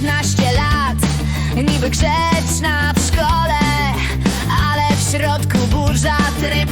15 lat. Niby grzeczna w szkole Ale w środku burza tryb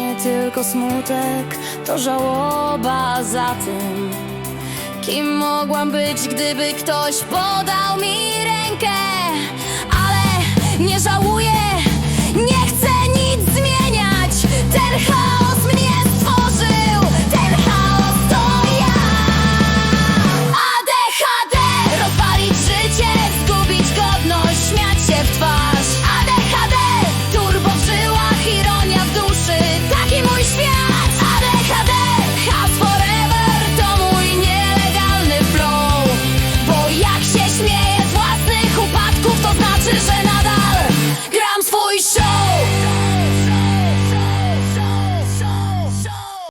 nie tylko smutek, to żałoba za tym. Kim mogłam być, gdyby ktoś podał mi rękę, ale nie żałuję.